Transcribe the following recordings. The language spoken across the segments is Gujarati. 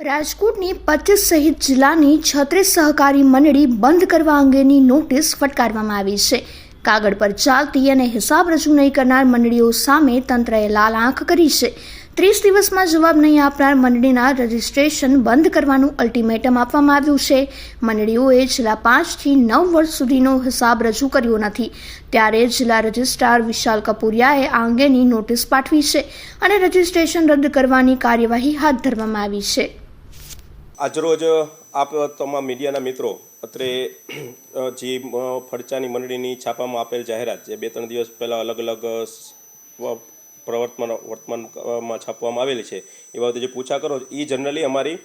રાજકોટની પચીસ સહિત જિલ્લાની છત્રીસ સહકારી મંડળી બંધ કરવા અંગેની નોટિસ ફટકારવામાં આવી છે. કાગળ પર ચાલતી અને હિસાબ રજૂ નહીં કરનાર મંડળીઓ સામે તંત્રએ લાલ આંખ કરી છે. ત્રીસ દિવસમાં જવાબ નહીં આપનાર મંડળીના રજિસ્ટ્રેશન બંધ કરવાનું અલ્ટિમેટમ આપવામાં આવ્યું છે. મંડળીઓએ છેલ્લા પાંચથી નવ વર્ષ સુધીનો હિસાબ રજૂ કર્યો નથી. ત્યારે જિલ્લા રજિસ્ટ્રાર વિશાલ કપૂરિયાએ આ અંગેની નોટિસ પાઠવી છે અને રજીસ્ટ્રેશન રદ કરવાની કાર્યવાહી હાથ ધરવામાં આવી છે. આજરોજ આપ તમામ મીડિયાના મિત્રો અત્રે જે ફડચાની મંડળીની છાપામાં આપેલ જાહેરાત જે બે ત્રણ દિવસ પહેલાં અલગ અલગ પ્રવર્તમાન, વર્તમાનમાં છાપવામાં આવેલી છે. એ બાબતે જે પૂછા કરો એ જનરલી અમારી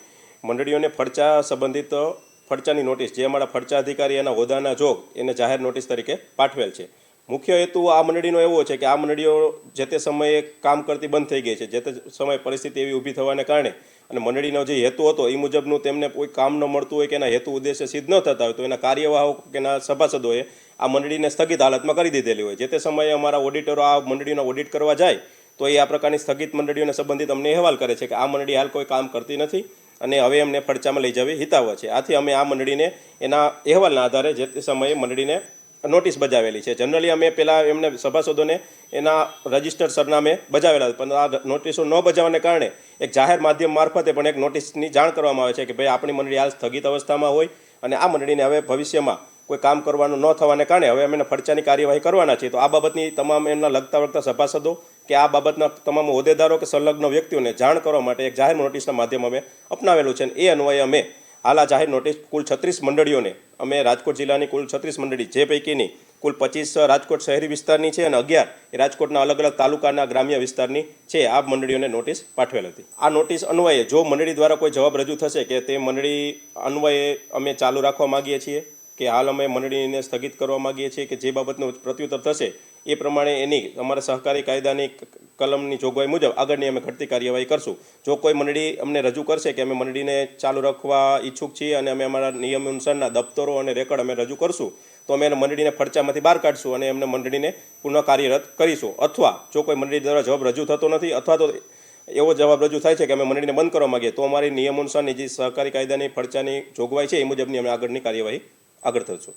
મંડળીઓને ફડચા સંબંધિત ફરચાની નોટિસ, જે અમારા ફડચા અધિકારી એના હોદ્દાના જોગ એને જાહેર નોટિસ તરીકે પાઠવેલ છે. મુખ્ય હેતુ આ મંડળીનો એવો છે કે આ મંડળીઓ જે તે સમયે કામ કરતી બંધ થઈ ગઈ છે. જે તે સમયે પરિસ્થિતિ એવી ઊભી થવાને કારણે અને મંડળીનો જે હેતુ હતો એ મુજબનું તેમને કોઈ કામ ન મળતું હોય કે એના હેતુ ઉદ્દેશ્ય સિદ્ધ ન થતા હોય તો એના કાર્યવાહો કે એના સભાસદોએ આ મંડળીને સ્થગિત હાલતમાં કરી દીધેલી હોય. જે તે સમયે અમારા ઓડિટરો આ મંડળીનો ઓડિટ કરવા જાય તો એ આ પ્રકારની સ્થગિત મંડળીઓને સંબંધિત અમને અહેવાલ કરે છે કે આ મંડળી હાલ કોઈ કામ કરતી નથી અને હવે અમને ફડચામાં લઈ જવી હિતાવહ છે. આથી અમે આ મંડળીને એના અહેવાલના આધારે જે તે સમયે મંડળીને નોટિસ બજાવેલી છે જનરલી અમે પહેલાં એમને સભાસદોને એના રજિસ્ટર્ડ સરનામે બજાવેલા. પણ આ નોટિસો ન બજાવવાને કારણે એક જાહેર માધ્યમ મારફતે પણ એક નોટિસની જાણ કરવામાં આવે છે કે ભાઈ આપણી મંડળી હાલ સ્થગિત અવસ્થામાં હોય અને આ મંડળીને હવે ભવિષ્યમાં કોઈ કામ કરવાનું ન થવાને કારણે હવે અમે એને કાર્યવાહી કરવાના છીએ તો આ બાબતની તમામ એમના લગતા વળગતા સભાસદો કે આ બાબતના તમામ હોદ્દેદારો કે સંલગ્ન વ્યક્તિઓને જાણ કરવા માટે એક જાહેર નોટિસના માધ્યમ અમે અપનાવેલું છે અને એ અન્વયે અમે હાલ આ જાહેર નોટિસ કુલ છત્રીસ મંડળીઓને, અમે રાજકોટ જિલ્લાની કુલ છત્રીસ મંડળી, જે પૈકીની કુલ પચીસ રાજકોટ શહેરી વિસ્તારની છે અને અગિયાર એ રાજકોટના અલગ અલગ તાલુકાના ગ્રામ્ય વિસ્તારની છે. આ મંડળીઓને નોટિસ પાઠવેલ હતી. આ નોટિસ અન્વયે જો મંડળી દ્વારા કોઈ જવાબ રજૂ થશે કે તે મંડળી અન્વયે અમે ચાલુ રાખવા માગીએ છીએ કે હાલ અમે મંડળીને સ્થગિત કરવા માગીએ છીએ કે જે બાબતનું પ્રત્યુત્તર થશે, એ પ્રમાણે એની અમારા સહકારી કાયદાની કલમની જોગવાઈ મુજબ આગળની અમે ઘટતી કાર્યવાહી કરશું. જો કોઈ મંડળી અમને રજૂ કરશે કે અમે મંડળીને ચાલુ રાખવા ઈચ્છુક છીએ અને અમે અમારા નિયમ અનુસારના દફતરો અને રેકર્ડ અમે રજૂ કરશું, તો અમે એને મંડળીને ફરચામાંથી બહાર કાઢશું અને એમને મંડળીને પુનઃ કાર્યરત કરીશું. અથવા જો કોઈ મંડળી દ્વારા જવાબ રજૂ થતો નથી, અથવા તો એવો જવાબ રજૂ થાય છે કે અમે મંડળીને બંધ કરવા માંગીએ, તો અમારી નિયમ અનુસારની જે સહકારી કાયદાની ફરચાની જોગવાઈ છે, એ મુજબની અમે આગળની કાર્યવાહી આગળ થશું